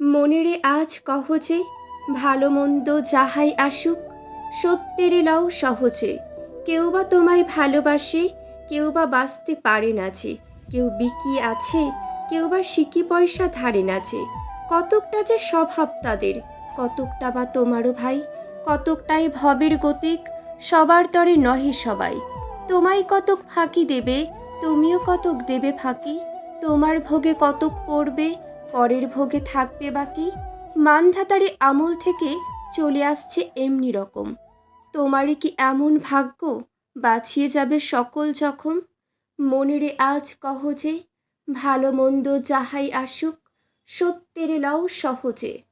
মনেরে আজ কহ যে ভালো মন্দ যাহাই আসুক, সত্যেরে লও সহজে। কেউ বা তোমায় ভালোবাসে, কেউ বা বাঁচতে পারে না যে। কেউ বিকি আছে, কেউ বা সিকি পয়সা ধারে না যে। কতকটা যে স্বভাব তাদের, কতকটা বা তোমারও ভাই, কতকটাই ভবের গতিক, সবার তরে নহে সবাই। তোমায় কতক ফাঁকি দেবে, তুমিও কতক দেবে ফাঁকি, তোমার ভোগে কতক পড়বে পরের ভোগে থাকবে বাকি। মানধাতারে আমল থেকে চলে আসছে এমনি রকম। তোমারই কি এমন ভাগ্য? বাঁচিয়ে যাবে সকল জখম। মনেরে আজ কহজে ভালো মন্দ যাহাই আসুক, সত্যের লও সহজে।